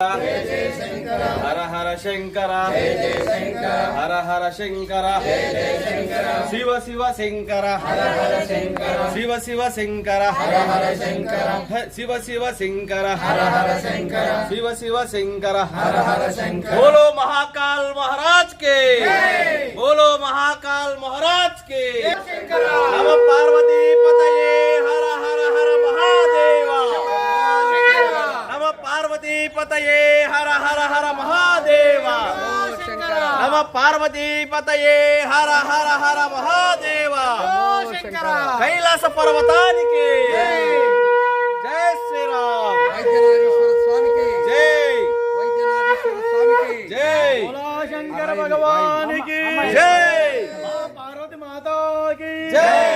हर हर शंकर हर हर शंकर शिव शिव शंकर शिव शिव शंकर शिव शिव शंकर शिव शिव शंकर बोलो महाकाल महाराज के बोलो महाकाल महाराज के। नम पार्वती पतये। పార్వతీ పతయే హర హర హర మహాదేవ. నమ పార్వతీ పతయే హర హర హర మహాదేవ. కైలాస పర్వతానికి. జై శ్రీరామ్. జై. జై. శంకర భగవానికి జై పార్వతి మాతాకి. జై.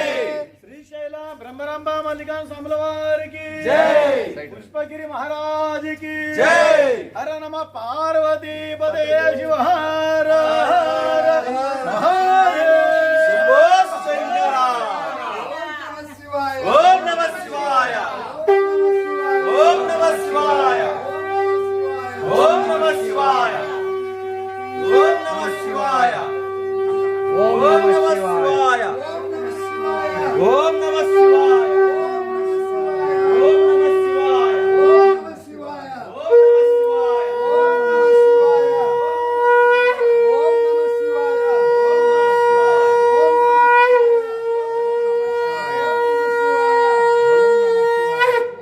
శ్రీశైల బ్రహ్మరంభ మల్లికాన్ స్వాముల వారికి. జై. పుష్పగిరి మహారాజుకి. జై. హర నమ పార్వతీ పదే శివ ఓం నమ శివాయ ఓం నమ శివాయ ఓం నమ శివాయ. ఓం నమ శివాయ. ఓం నమ శివాయ ఓం నమ శివాయ ఓం నమ శివాయ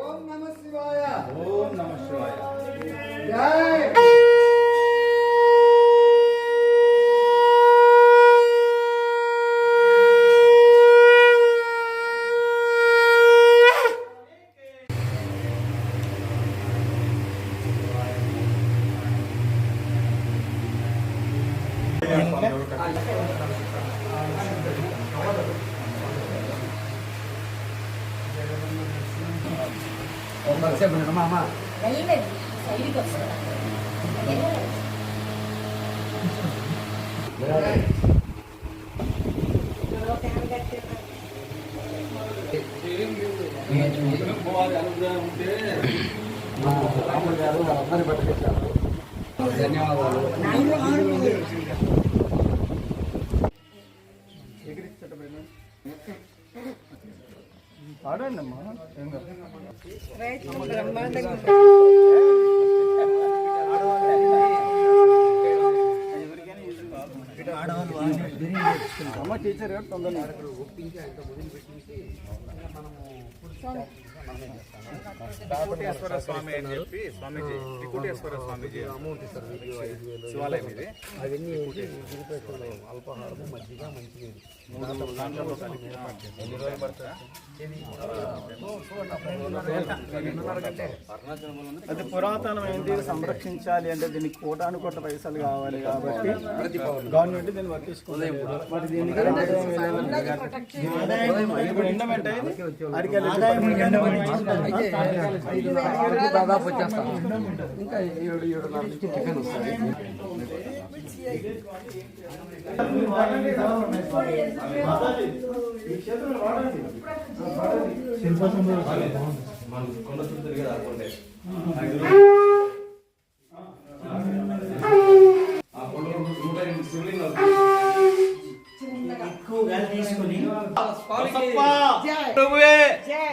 ఓం నమ శివాయ ఓం నమ శివాయ వెళ్ళలేదు సైడ్కి వస్తుంది ధన్యవాదాలు పాడండి అమ్మా బ్రహ్మాండంగా అమ్మ టీచర్ తొందరగా ఒప్పించి అంత స్వామి అని చెప్పి స్వామీజీ త్రికోటేశ్వర స్వామీజీ అమౌంట్ ఇస్తారు శివాలయం ఇది అవన్నీ గిరిపేటలో అల్పాహారము మజ్జిగ మంచిది ఎన్ని రోజులు పడుతుందా అది పురాతనమైంది సంరక్షించాలి అంటే దీనికి కోటాను కోట్ల పైసలు కావాలి కాబట్టి గవర్నమెంట్ దీన్ని వర్తిస్తుంది. మరి దీనికి దాదాపు వచ్చేస్తాం ఇంకా ఏడు ఏడున్నర నుంచి టిఫిన్ వస్తుంది.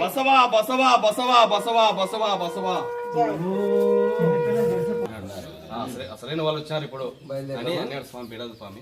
బసవ బసవ బసవ బసవ బసవ బసవ అసలైన వాళ్ళు వచ్చారు ఇప్పుడు. అని అన్నాడు స్వామి పీడాల స్వామి.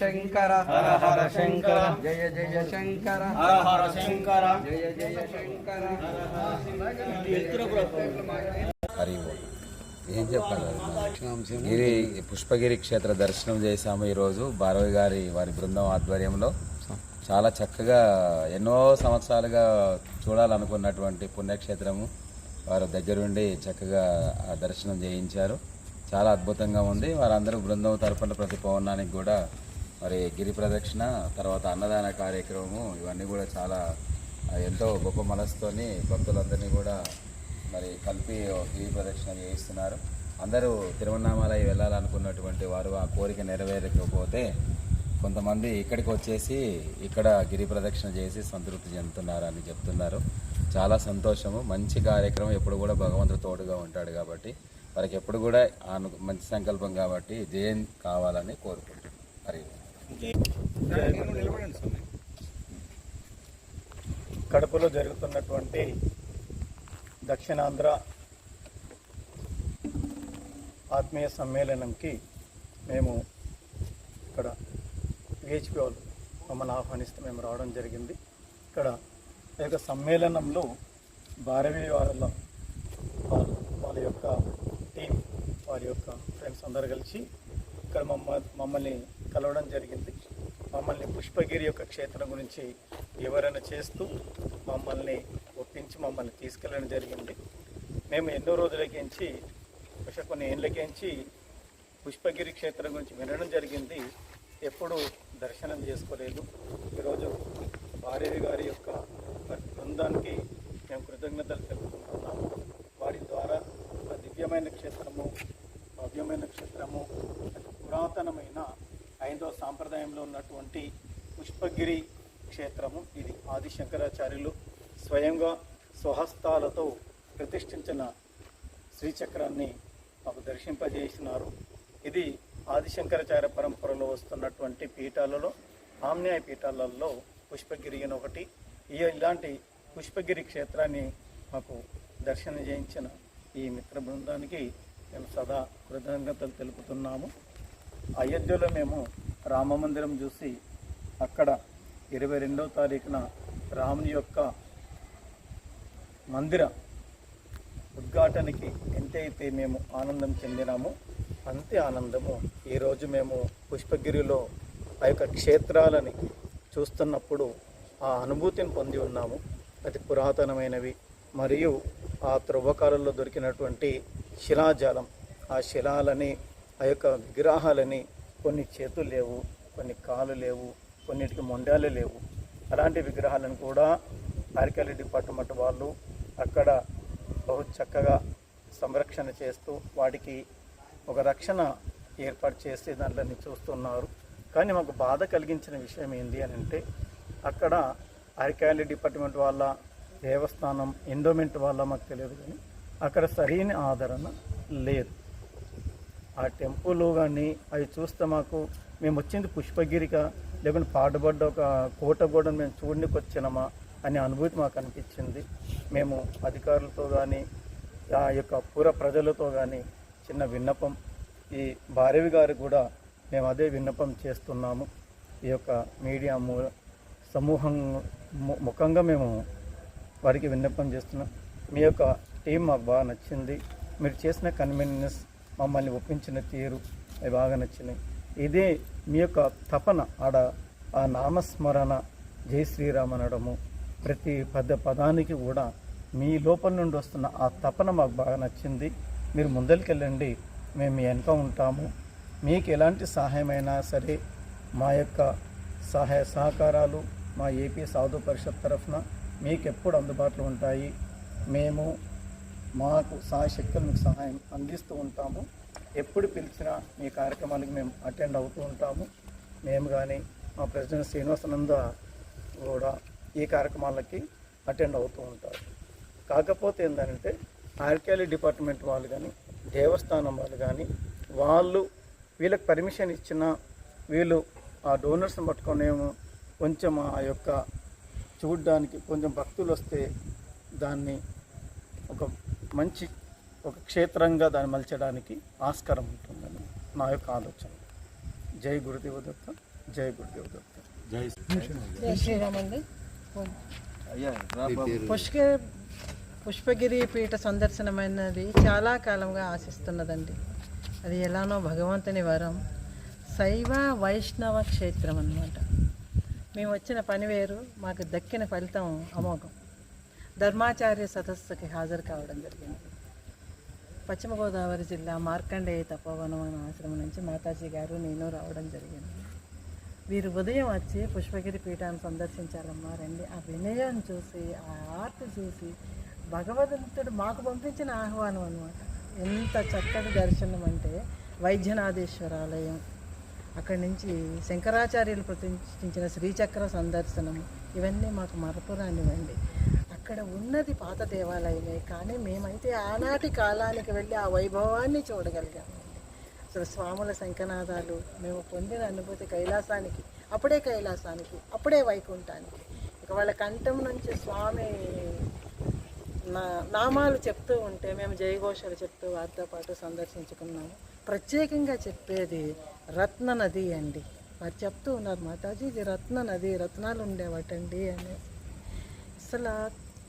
శంకర హర హర శంకర. జయ జయ శంకర. హర హర శంకర. జయ జయ శంకర. హరి. ఏం చెప్పాలి? గిరి పుష్పగిరి క్షేత్ర దర్శనం చేశాము ఈరోజు భారవి గారి వారి బృందం ఆధ్వర్యంలో. చాలా చక్కగా ఎన్నో సంవత్సరాలుగా చూడాలనుకున్నటువంటి పుణ్యక్షేత్రము. వారు దగ్గరుండి చక్కగా ఆ దర్శనం చేయించారు. చాలా అద్భుతంగా ఉంది. వారందరూ బృందం తరపున ప్రతి పౌర్ణానికి కూడా మరి గిరి ప్రదక్షిణ తర్వాత అన్నదాన కార్యక్రమము ఇవన్నీ కూడా చాలా ఎంతో గొప్ప మనసుతోని భక్తులందరినీ కూడా మరి కలిపి గిరి ప్రదక్షిణ చేయిస్తున్నారు. అందరూ తిరువన్నామలై వెళ్ళాలనుకున్నటువంటి వారు ఆ కోరిక నెరవేరకపోతే కొంతమంది ఇక్కడికి వచ్చేసి ఇక్కడ గిరి ప్రదక్షిణ చేసి సంతృప్తి చెందుతున్నారు అని చెప్తున్నారు. చాలా సంతోషము. మంచి కార్యక్రమం ఎప్పుడు కూడా భగవంతుడు తోడుగా ఉంటాడు కాబట్టి వారికి ఎప్పుడు కూడా మంచి సంకల్పం కాబట్టి జయం కావాలని కోరుకుంటున్నాను హరి కడపలో జరుగుతున్నటువంటి దక్షిణాంధ్ర ఆత్మీయ సమ్మేళనంకి మేము ఇక్కడ విహెచ్పి వాళ్ళు మమ్మల్ని ఆహ్వానిస్తే మేము రావడం జరిగింది. ఇక్కడ ఈ యొక్క సమ్మేళనంలో భారవీ వాళ్ళ వాళ్ళు వాళ్ళ యొక్క టీం వారి యొక్క ఫ్రెండ్స్ అందరు కలిసి ఇక్కడ మమ్మ మమ్మల్ని కలవడం జరిగింది. మమ్మల్ని పుష్పగిరి యొక్క క్షేత్రం గురించి వివరణ చేస్తూ మమ్మల్ని ఒప్పించి మమ్మల్ని తీసుకెళ్ళడం జరిగింది. మేము ఎన్నో రోజులకించి బహుశా కొన్ని ఏళ్ళకించి పుష్పగిరి క్షేత్రం గురించి వినడం జరిగింది. ఎప్పుడూ దర్శనం చేసుకోలేదు. ఈరోజు భార్యవి గారి యొక్క బృందానికి మేము కృతజ్ఞతలు తెలుపుకుంటున్నాము. వారి ద్వారా ఆ దివ్యమైన క్షేత్రము భవ్యమైన క్షేత్రము పురాతనమైన హైందవ సాంప్రదాయంలో ఉన్నటువంటి పుష్పగిరి క్షేత్రము. ఇది ఆది శంకరాచార్యులు స్వయంగా స్వహస్తాలతో ప్రతిష్ఠించిన శ్రీచక్రాన్ని మాకు దర్శింపజేసినారు. ఇది ఆదిశంకరాచార్య పరంపరలో వస్తున్నటువంటి పీఠాలలో ఆమ్నాయ పీఠాలలో పుష్పగిరి అని ఒకటి. ఈ ఇలాంటి పుష్పగిరి క్షేత్రాన్ని మాకు దర్శనం చేయించిన ఈ మిత్ర బృందానికి మేము సదా కృతజ్ఞతలు తెలుపుతున్నాము. అయోధ్యలో మేము రామ మందిరం చూసి అక్కడ ఇరవై రెండవ తారీఖున రాముని యొక్క మందిర ఉద్ఘాటనకి ఎంతైతే మేము ఆనందం చెందినామో అంతే ఆనందము. ఈరోజు మేము పుష్పగిరిలో ఆ యొక్క క్షేత్రాలని చూస్తున్నప్పుడు ఆ అనుభూతిని పొంది ఉన్నాము. అతి పురాతనమైనవి మరియు ఆ త్రవ్వకాలలో దొరికినటువంటి శిలాజాలం. ఆ శిలాలని ఆ యొక్క విగ్రహాలని కొన్ని చేతులు లేవు కొన్ని కాళ్ళు లేవు కొన్నిటికి మొండాలు లేవు. అలాంటి విగ్రహాలను కూడా ఆర్కియాలజీ డిపార్ట్మెంట్ వాళ్ళు అక్కడ బహు చక్కగా సంరక్షణ చేస్తూ వాటికి ఒక రక్షణ ఏర్పాటు చేసి దాంట్లోని చూస్తున్నారు. కానీ మాకు బాధ కలిగించిన విషయం ఏంటి అని అంటే అక్కడ అరికాయలు డిపార్ట్మెంట్ వాళ్ళ దేవస్థానం ఎండోమెంట్ వాళ్ళ మాకు తెలియదు కానీ అక్కడ సరైన ఆదరణ లేదు. ఆ టెంపుల్ కానీ అవి చూస్తే మాకు మేము వచ్చింది పుష్పగిరిక లేకుంటే పాటుపడ్డ ఒక కోట కూడా మేము చూడడానికి వచ్చినామా అనే అనుభూతి మాకు అనిపించింది. మేము అధికారులతో కానీ ఆ యొక్క పూర ప్రజలతో కానీ చిన్న విన్నపం. ఈ భారవి గారు కూడా మేము అదే విన్నపం చేస్తున్నాము. ఈ యొక్క మీడియా మూ సమూహం ము- ముఖంగా మేము వారికి విన్నపం చేస్తున్నాం. మీ యొక్క టీం మాకు బాగా నచ్చింది. మీరు చేసిన కన్వీనియన్స్ మమ్మల్ని ఒప్పించిన తీరు అవి బాగా నచ్చినాయి. ఇదే మీ యొక్క తపన. ఆడ ఆ నామస్మరణ జై శ్రీరామ్ అనడము ప్రతి పద పదానికి కూడా మీ లోపల నుండి వస్తున్న ఆ తపన మాకు బాగా నచ్చింది. మీరు ముందరికెళ్ళండి మేము మీ వెనక ఉంటాము. మీకు ఎలాంటి సహాయమైనా సరే మా యొక్క సహాయ సహకారాలు మా ఏపీ సాధు పరిషత్ తరఫున మీకు ఎప్పుడు అందుబాటులో ఉంటాయి. మేము మాకు సహాయశక్తులు మీకు సహాయం అందిస్తూ ఉంటాము. ఎప్పుడు పిలిచినా మీ కార్యక్రమానికి మేము అటెండ్ అవుతూ ఉంటాము. మేము కానీ మా ప్రెసిడెంట్ శ్రీనివాసనంద కూడా ఈ కార్యక్రమాలకి అటెండ్ అవుతూ ఉంటారు. కాకపోతే ఏంటంటే ఆర్కియాలజీ డిపార్ట్మెంట్ వాళ్ళు కానీ దేవస్థానం వాళ్ళు కానీ వాళ్ళు వీళ్ళకి పర్మిషన్ ఇచ్చిన వీళ్ళు ఆ డోనర్స్ని పట్టుకునేమో కొంచెం ఆ యొక్క చూడ్డానికి కొంచెం భక్తులు వస్తే దాన్ని ఒక మంచి ఒక క్షేత్రంగా దాన్ని మలచడానికి ఆస్కారం ఉంటుందని నా యొక్క ఆలోచన. జై గురుదేవ దత్త జై గురుదేవ దత్త. జై శ్రీరామ్ అండి. పుష్క పుష్పగిరి పీఠ సందర్శనమైనది చాలా కాలంగా ఆశిస్తున్నదండి. అది ఎలానో భగవంతుని వరం. శైవ వైష్ణవ క్షేత్రం అన్నమాట. మేము వచ్చిన పని వేరు మాకు దక్కిన ఫలితం అమోఘం. ధర్మాచార్య సదస్సుకి హాజరు కావడం జరిగింది. పశ్చిమ గోదావరి జిల్లా మార్కండేయ తపోవనం అనే ఆశ్రమం నుంచి మాతాజీ గారు నేను రావడం జరిగింది. వీరు ఉదయం వచ్చి పుష్పగిరి పీఠాన్ని సందర్శించాలమ్మా రండి. ఆ వినయం చూసి ఆ ఆర్ట్ చూసి భగవంతుడు మాకు పంపించిన ఆహ్వానం అనమాట ఎంత చక్కటి దర్శనం అంటే వైద్యనాథేశ్వర ఆలయం అక్కడి నుంచి శంకరాచార్యులు ప్రతిష్ఠించిన శ్రీచక్ర సందర్శనం. ఇవన్నీ మాకు మరపురానివ్వండి అక్కడ ఉన్నది పాత దేవాలయమే కానీ మేమైతే ఆనాటి కాలానికి వెళ్ళి ఆ వైభవాన్ని చూడగలిగాము అసలు స్వాముల శంఖనాదాలు మేము పొందిన అనుభూతి కైలాసానికి అప్పుడే కైలాసానికి అప్పుడే వైకుంఠానికి. ఇక వాళ్ళ కంఠం నుంచి స్వామి నా నామాలు చెప్తూ ఉంటే మేము జయఘోషాలు చెప్తూ వారితో పాటు సందర్శించుకున్నాము. ప్రత్యేకంగా చెప్పేది రత్న నది అండి. వారు చెప్తూ ఉన్నారు మాతాజీ ఇది రత్న నది రత్నాలు ఉండేవాటండి అని అసలు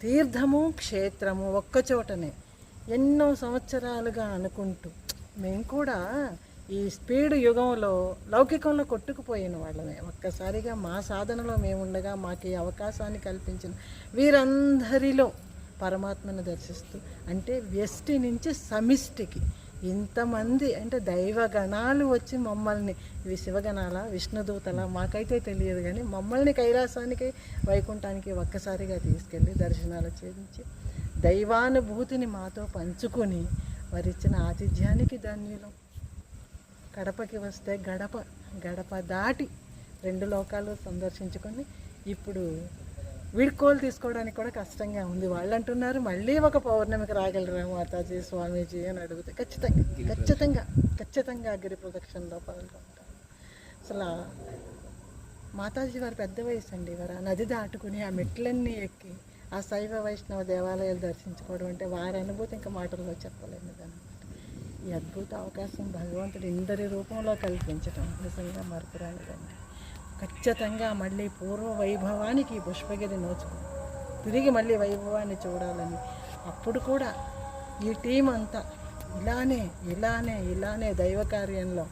తీర్థము క్షేత్రము ఒక్కచోటనే ఎన్నో సంవత్సరాలుగా అనుకుంటూ. మేము కూడా ఈ స్పీడ్ యుగంలో లౌకికంలో కొట్టుకుపోయిన వాళ్ళమే. ఒక్కసారిగా మా సాధనలో మేము ఉండగా మాకు ఈ అవకాశాన్ని కల్పించిన వీరందరిలో పరమాత్మను దర్శిస్తూ అంటే వ్యష్టి నుంచి సమిష్టికి. ఇంతమంది అంటే దైవగణాలు వచ్చి మమ్మల్ని ఇవి శివగణాల విష్ణుదూతల మాకైతే తెలియదు కానీ మమ్మల్ని కైలాసానికి వైకుంఠానికి ఒక్కసారిగా తీసుకెళ్ళి దర్శనాలు చేయించి దైవానుభూతిని మాతో పంచుకొని వారిచ్చిన ఆతిథ్యానికి ధన్యులు. కడపకి వస్తే గడప గడప దాటి రెండు లోకాలు సందర్శించుకొని ఇప్పుడు వీడుకోలు తీసుకోవడానికి కూడా కష్టంగా ఉంది. వాళ్ళు అంటున్నారు మళ్ళీ ఒక పౌర్ణమికి రాగలరా మాతాజీ స్వామీజీ అని అడిగితే ఖచ్చితంగా ఖచ్చితంగా ఖచ్చితంగా గిరి ప్రదక్షిణలో పాల్గొంటారు. అసలు మాతాజీ వారి పెద్ద వయసు అండి వారు ఆ నది దాటుకుని ఆ మెట్లన్నీ ఎక్కి ఆ శైవ వైష్ణవ దేవాలయాలు దర్శించుకోవడం అంటే వారి అనుభూతి ఇంకా మాటల్లో చెప్పలేము అనమాట ఈ అద్భుత అవకాశం భగవంతుడు ఇందరి రూపంలో కల్పించటం నిజంగా మరపురానిదండి. ఖచ్చితంగా మళ్ళీ పూర్వ వైభవానికి ఈ పుష్పగిరి నోచుకు. తిరిగి మళ్ళీ వైభవాన్ని చూడాలని. అప్పుడు కూడా ఈ టీం అంతా ఇలానే ఇలానే ఇలానే దైవ కార్యంలో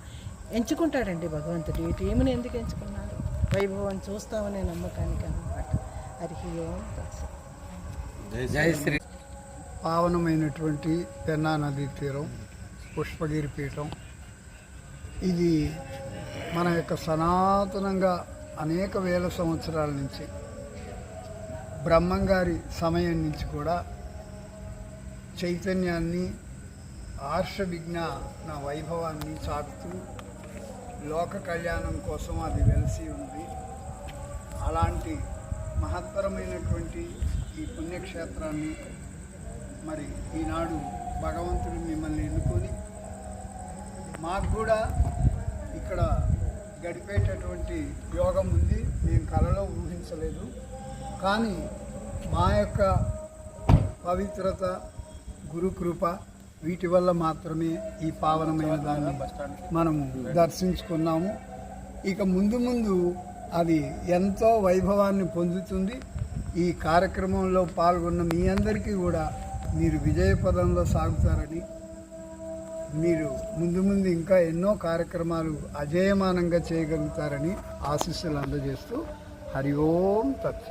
ఎంచుకుంటాడండి భగవంతుడు. ఈ టీంని ఎందుకు ఎంచుకున్నారు వైభవం చూస్తామనే నమ్మకానికి అన్నమాట. హరి ఓం. జై శ్రీ. పావనమైనటువంటి పెన్నా నదీ తీరం పుష్పగిరి పీఠం. ఇది మన యొక్క సనాతనంగా అనేక వేల సంవత్సరాల నుంచి బ్రహ్మంగారి సమయం నుంచి కూడా చైతన్యాన్ని ఆర్ష విజ్ఞాన వైభవాన్ని చాటుతూ లోక కళ్యాణం కోసం అది వెలిసి ఉంది. అలాంటి మహత్తరమైనటువంటి ఈ పుణ్యక్షేత్రాన్ని మరి ఈనాడు భగవంతుడు మిమ్మల్ని ఎన్నుకొని మాకు కూడా ఇక్కడ గడిపేటటువంటి యోగం ఉంది. మేము కలలో ఊహించలేదు. కానీ మా యొక్క పవిత్రత గురుకృప వీటి వల్ల మాత్రమే ఈ పావనమైన దాన్ని మనము దర్శించుకున్నాము. ఇక ముందు ముందు అది ఎంతో వైభవాన్ని పొందుతుంది. ఈ కార్యక్రమంలో పాల్గొన్న మీ అందరికీ కూడా మీరు విజయపదంలో సాగుతారని మీరు ముందు ముందు ఇంకా ఎన్నో కార్యక్రమాలు అజేయమానంగా చేయగలుగుతారని ఆశీస్సులు అందజేస్తూ హరి ఓం తత్స